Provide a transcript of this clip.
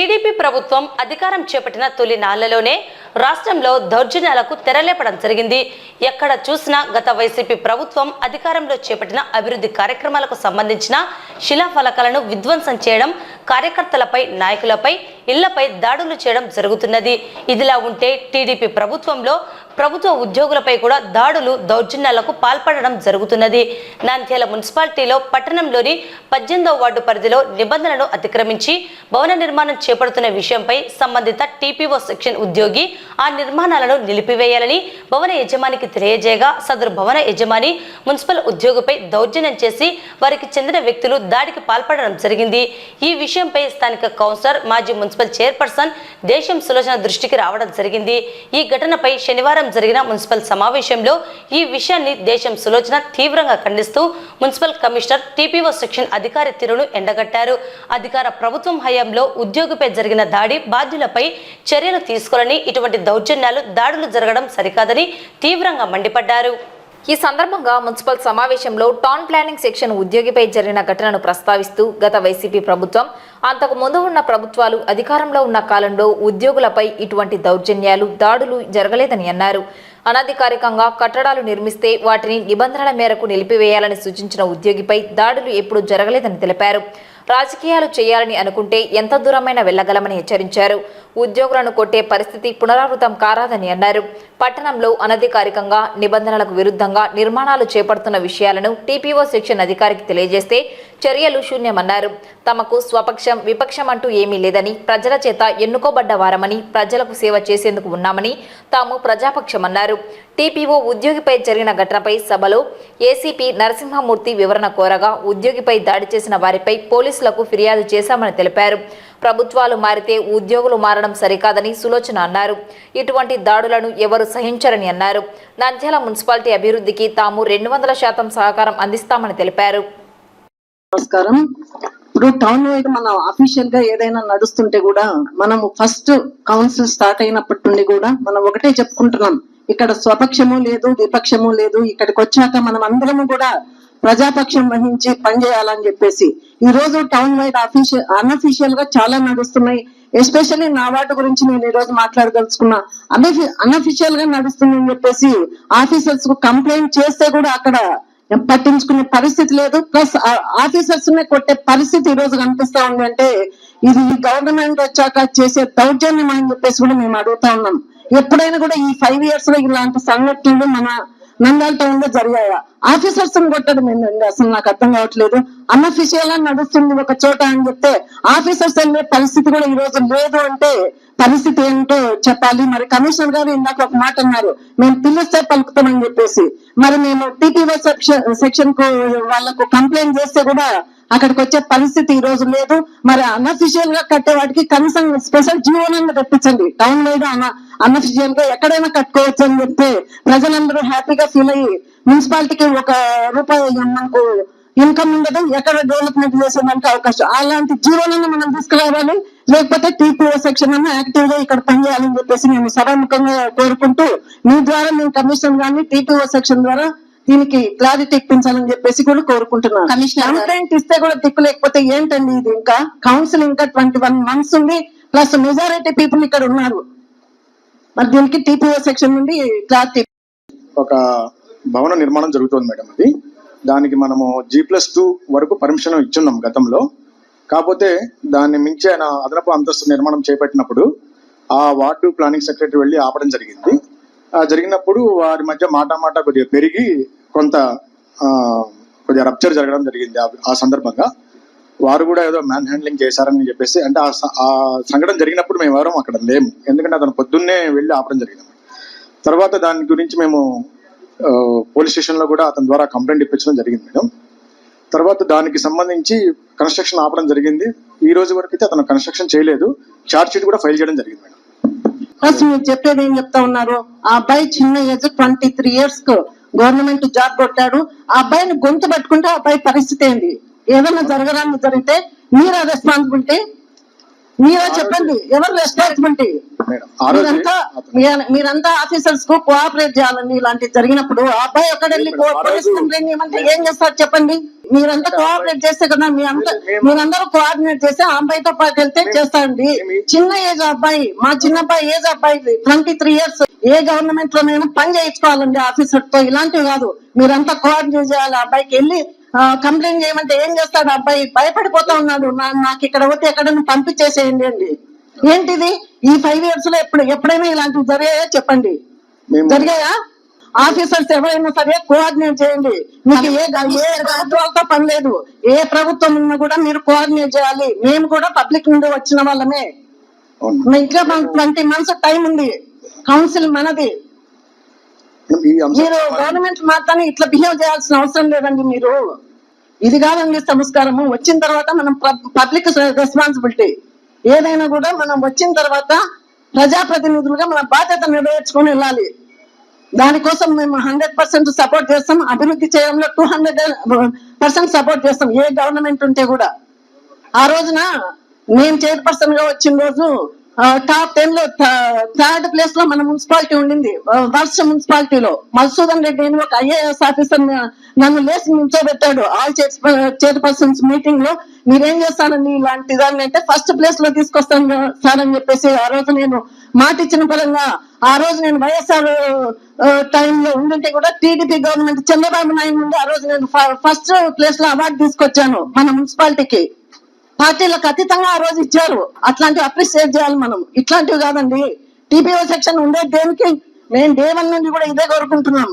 TDP ప్రభుత్వం అధికారం చేపట్టిన తొలి నాళ్ళలోనే రాష్ట్రంలో దౌర్జన్యాలకు తెరలేపడం జరిగింది. ఎక్కడ చూసినా గత వైసీపీ ప్రభుత్వం అధికారంలో చేపట్టిన అభివృద్ధి కార్యక్రమాలకు సంబంధించిన శిలాఫలకాలను విధ్వంసం చేయడం కార్యకర్తలపై నాయకులపై ఇళ్ళపై దాడులు చేయడం జరుగుతున్నది. ఇదిలా ఉంటే టీడీపీ ప్రభుత్వంలో ప్రభుత్వ ఉద్యోగులపై కూడా దాడులు దౌర్జన్యాలకు పాల్పడడం జరుగుతున్నది. నంద్యాల మున్సిపాలిటీలో పట్టణంలోని పద్దెనిమిదవ వార్డు పరిధిలో నిబంధనలను అతిక్రమించి భవన నిర్మాణం చేపడుతున్న విషయంపై సంబంధిత టీపీఓ సెక్షన్ ఉద్యోగి ఆ నిర్మాణాలను నిలిపివేయాలని భవన యజమానికి తెలియజేయగా సదరు భవన యజమాని మున్సిపల్ ఉద్యోగిపై దౌర్జన్యం చేసి వారికి చెందిన వ్యక్తులు దాడికి పాల్పడడం జరిగింది. ఈ విషయంపై స్థానిక కౌన్సిలర్ మాజీ మున్సిపల్ చైర్పర్సన్ దేశం సులోచన దృష్టికి రావడం జరిగింది. ఈ ఘటనపై శనివారం జరిగిన మున్సిపల్ సమావేశంలో ఈ విషయాన్ని దేశం సులోచన తీవ్రంగా ఖండిస్తూ మున్సిపల్ కమిషనర్ టీపీఓ సెక్షన్ అధికారి తీరును ఎండగట్టారు. అధికార ప్రభుత్వం హయాంలో ఉద్యోగిపై జరిగిన దాడి బాధ్యులపై చర్యలు తీసుకోవాలని ఇటువంటి దౌర్జన్యాలు దాడులు జరగడం సరికాదని తీవ్రంగా మండిపడ్డారు. ఈ సందర్భంగా మున్సిపల్ సమావేశంలో టౌన్ ప్లానింగ్ సెక్షన్ ఉద్యోగిపై జరిగిన ఘటనను ప్రస్తావిస్తూ గత వైసీపీ ప్రభుత్వం అంతకు ముందు ఉన్న ప్రభుత్వాలు అధికారంలో ఉన్న కాలంలో ఉద్యోగులపై ఇటువంటి దౌర్జన్యాలు దాడులు జరగలేదని అన్నారు. అనధికారికంగా కట్టడాలు నిర్మిస్తే వాటిని నిబంధనల మేరకు నిలిపివేయాలని సూచించిన ఉద్యోగిపై దాడులు ఎప్పుడూ జరగలేదని తెలిపారు. రాజకీయాలు చేయాలని అనుకుంటే ఎంత దూరమైనా వెళ్ళగలమని హెచ్చరించారు. ఉద్యోగులను కొట్టే పరిస్థితి పునరావృతం కారాదని అన్నారు. పట్టణంలో అనధికారికంగా నిబంధనలకు విరుద్ధంగా నిర్మాణాలు చేపడుతున్న విషయాలను టీపీఓ సెక్షన్ అధికారికి తెలియజేస్తే చర్యలు శూన్యమన్నారు. తమకు స్వపక్షం విపక్షం అంటూ ఏమీ లేదని ప్రజల చేత ఎన్నుకోబడ్డ వారమని ప్రజలకు సేవ చేసేందుకు ఉన్నామని తాము ప్రజాపక్షమన్నారు. టీపీఓ ఉద్యోగిపై జరిగిన ఘటనపై సభలో ఏసీపీ నరసింహమూర్తి వివరణ కోరగా ఉద్యోగిపై దాడి చేసిన వారిపై పోలీసులకు ఫిర్యాదు చేశామని తెలిపారు. ప్రభుత్వాలు మారితే ఉద్యోగులు మారడం సరికాదని సులోచన అన్నారు. ఇటువంటి దాడులను ఎవరు సహించరని అన్నారు. నంద్యాల మున్సిపాలిటీ అభివృద్ధికి తాము రెండు వందల శాతం సహకారం అందిస్తామని తెలిపారు. నమస్కారం. ఇప్పుడు టౌన్ వైడ్ మనం అఫీషియల్గా ఏదైనా నడుస్తుంటే కూడా మనము ఫస్ట్ కౌన్సిల్ స్టార్ట్ అయినప్పటి నుండి కూడా మనం ఒకటే చెప్పుకుంటున్నాం. ఇక్కడ స్వపక్షము లేదు విపక్షము లేదు ఇక్కడికి వచ్చాక మనం అందరము కూడా ప్రజాపక్షం వహించి పనిచేయాలని చెప్పేసి ఈ రోజు టౌన్ వైడ్ అఫీషియల్ అన్అఫీషియల్గా చాలా నడుస్తున్నాయి. ఎస్పెషల్లీ నా వాటి గురించి నేను ఈ రోజు మాట్లాడదలుచుకున్నా అనఫి అన్అఫీషియల్గా నడుస్తుందని చెప్పేసి ఆఫీసర్స్కు కంప్లైంట్ చేస్తే కూడా అక్కడ పట్టించుకునే పరిస్థితి లేదు. ప్లస్ ఆఫీసర్స్ నే కొట్టే పరిస్థితి ఈ రోజు కనిపిస్తా ఉంది అంటే ఇది ఈ గవర్నమెంట్ వచ్చాక చేసే దౌర్జన్యం అని చెప్పేసి కూడా మేము అడుగుతా ఉన్నాం. ఎప్పుడైనా కూడా ఈ ఫైవ్ ఇయర్స్లో ఇలాంటి సంఘటనలు మన నందాల టౌన్లో జరిగాయా ఆఫీసర్స్ కొట్టడం ఏంటండి? అసలు నాకు అర్థం కావట్లేదు. అన్అఫీషియల్గా నడుస్తుంది ఒక చోట అని చెప్తే ఆఫీసర్స్ వెళ్ళే పరిస్థితి కూడా ఈ రోజు లేదు అంటే పరిస్థితి ఏంటో చెప్పాలి. మరి కమిషనర్ గారు ఇందాక ఒక మాట అన్నారు. మేము పిలిస్తే పలుకుతామని చెప్పేసి. మరి మేము టీటీఓ సెక్షన్ సెక్షన్కు వాళ్ళకు కంప్లైంట్ చేస్తే కూడా అక్కడికి వచ్చే పరిస్థితి ఈ రోజు లేదు. మరి అన్అఫీషియల్గా కట్టే వాటికి కనీసం స్పెషల్ జీవనాన్ని తెప్పించండి టౌన్ వైడ్ అన్అఫీషియల్గా ఎక్కడైనా కట్టుకోవచ్చు అని చెప్తే ప్రజలందరూ హ్యాపీగా ఫీల్ అయ్యి మున్సిపాలిటీకి ఒక రూపాయి మనకు ఇన్కమ్ ఉండదు ఎక్కడ డెవలప్మెంట్ చేసేదానికి అవకాశం. అలాంటి జీవోలను మనం తీసుకురావాలి. లేకపోతే టీపీఓ సెక్షన్ అన్న యాక్టివ్గా ఇక్కడ పనిచేయాలని చెప్పేసి మేము సభాముఖంగా కోరుకుంటూ మీ ద్వారా మేము కమిషన్ గానీ టీపీఓ సెక్షన్ ద్వారా దీనికి క్లారిటీ ఇప్పించాలని చెప్పేసి కూడా కోరుకుంటున్నాను. కంప్లైంట్ ఇస్తే కూడా దిక్కు లేకపోతే ఏంటండి ఇది ఇంకా? కౌన్సిల్ ఇంకా ట్వంటీ వన్ మంత్స్ ఉంది. ప్లస్ మెజారిటీ పీపుల్ ఇక్కడ ఉన్నారు. మరి దీనికి టీపీఓ సెక్షన్ నుండి క్లారిటీ ఒక భవన నిర్మాణం జరుగుతుంది మేడం అది. దానికి మనము జీ ప్లస్ టూ వరకు పర్మిషన్ ఇచ్చున్నాం గతంలో. కాకపోతే దాన్ని మించి ఆయన అదనపు అంతస్తు నిర్మాణం చేపట్టినప్పుడు ఆ వార్డు ప్లానింగ్ సెక్రటరీ వెళ్ళి ఆపడం జరిగింది. ఆ జరిగినప్పుడు వారి మధ్య మాట మాట కొద్దిగా పెరిగి కొంత కొద్దిగా రప్చర్ జరగడం జరిగింది. ఆ- సందర్భంగా వారు కూడా ఏదో మ్యాన్ హ్యాండ్లింగ్ చేశారని చెప్పేసి అంటే ఆ సంఘటన జరిగినప్పుడు మేము ఎవరం అక్కడ లేము. ఎందుకంటే అతను పొద్దున్నే వెళ్ళి ఆపడం జరిగింది. తర్వాత దాని గురించి మేము పోలీస్ స్టేషన్లో కూడా అతని ద్వారా కంప్లైంట్ ఇప్పించడం జరిగింది మేడం. తర్వాత దానికి సంబంధించి కన్స్ట్రక్షన్ ఆపడం జరిగింది. ఈ రోజు వరకు అయితే అతను కన్స్ట్రక్షన్ చేయలేదు. చార్జ్షీట్ కూడా ఫైల్ చేయడం జరిగింది మేడం. ఫస్ట్ మీరు చెప్పేది ఏం చెప్తా ఉన్నారు? ఆ అబ్బాయి చిన్న ఏజ్ ట్వంటీ త్రీ ఇయర్స్కు గవర్నమెంట్ జాబ్ కొట్టాడు. ఆ అబ్బాయిని గొంతు పట్టుకుంటే ఆ అబ్బాయి పరిస్థితి ఏంది? ఏదైనా జరగడానికి జరిగితే మీరు రెస్పాన్సిబిలిటీ మీరే చెప్పండి. ఎవరు రెస్పాన్సిబిలిటీ మీరంతా మీరంతా ఆఫీసర్స్కు కోఆపరేట్ చేయాలండి ఇలాంటివి జరిగినప్పుడు ఆ అబ్బాయి ఒక్కడెళ్ళి పోలీస్ కంప్లైంట్ ఇవ్వమంటే ఏం చేస్తారు చెప్పండి? మీరంతా కోఆపరేట్ చేస్తే కదా మీ అంతా మేము- మీరందరూ కోఆర్డినేట్ చేస్తే ఆ అబ్బాయితో పాటు వెళ్తే చేస్తారండి. మేము- చిన్న ఏజ్ అబ్బాయి మా చిన్న అబ్బాయి ఏజ్ అబ్బాయి ట్వంటీ త్రీ ఇయర్స్ ఏ గవర్నమెంట్ లోనైనా పని చేయించుకోవాలండి ఆఫీసర్తో? ఇలాంటివి కాదు. మీరంతా కోఆర్డినేట్ చేయాలి. ఆ అబ్బాయికి వెళ్ళి కంప్లైంట్ చేయమంటే ఏం చేస్తాడు అబ్బాయి? భయపడిపోతా ఉన్నాడు. నాకు ఇక్కడ పోతే ఎక్కడైనా పంపించేసేయండి అండి. ఏంటిది? ఈ ఫైవ్ ఇయర్స్లో ఎప్పుడు ఎప్పుడైనా ఇలాంటివి జరిగాయా? చెప్పండి. జరిగాయా? ఆఫీసర్స్ ఎవరైనా సరే కోఆర్డినేట్ చేయండి. మీకు ఏ ఏ ప్రభుత్వాలతో పని లేదు. ఏ ప్రభుత్వం ఉన్నా కూడా మీరు కోఆర్డినేట్ చేయాలి. మేము కూడా పబ్లిక్ నుండి వచ్చిన వాళ్ళమే. ఇంకా ట్వంటీ మంత్స్ టైం ఉంది. కౌన్సిల్ మనది. మీరు గవర్నమెంట్ మాత్రాన్ని ఇట్లా బిహేవ్ చేయాల్సిన అవసరం లేదండి మీరు. ఇది కాదండి సంస్కారము. వచ్చిన తర్వాత మనం పబ్లిక్ రెస్పాన్సిబిలిటీ ఏదైనా కూడా మనం వచ్చిన తర్వాత ప్రజాప్రతినిధులుగా మన బాధ్యత నెరవేర్చుకొని వెళ్ళాలి. దానికోసం మేము హండ్రెడ్ పర్సెంట్ సపోర్ట్ చేస్తాం. అభివృద్ధి చేయడంలో టూ హండ్రెడ్ పర్సెంట్ సపోర్ట్ చేస్తాం. ఏ గవర్నమెంట్ ఉంటే కూడా. ఆ రోజున నేను చైర్పర్సన్గా వచ్చిన రోజు టాప్ టెన్లో థర్డ్ ప్లేస్లో మన మున్సిపాలిటీ ఉండింది. వర్ష మున్సిపాలిటీలో. మధుసూదన్ రెడ్డి అని ఒక ఐఏఎస్ ఆఫీసర్ నన్ను లేచి నిల్చోబెట్టాడు. ఆల్ చైర్పర్సన్స్ మీటింగ్లో. మీరేం చేస్తారండి ఇలాంటి దాన్ని అంటే ఫస్ట్ ప్లేస్లో తీసుకొస్తాను సార్ అని చెప్పేసి ఆ రోజు నేను మాట ఇచ్చిన పరంగా ఆ రోజు నేను వైఎస్ఆర్ టైంలో ఉండుంటే కూడా టీడీపీ గవర్నమెంట్ చంద్రబాబు నాయుడు నుండి ఆ రోజు నేను ఫస్ట్ ప్లేస్లో అవార్డు తీసుకొచ్చాను మన మున్సిపాలిటీకి. పార్టీలకు అతీతంగా ఆ రోజు ఇచ్చారు. అట్లాంటివి అప్రిషియేట్ చేయాలి మనం. ఇట్లాంటివి కాదండి. టీపీఓ సెక్షన్ ఉండే దేనికి మేము డే వన్ నుండి కూడా ఇదే కోరుకుంటున్నాం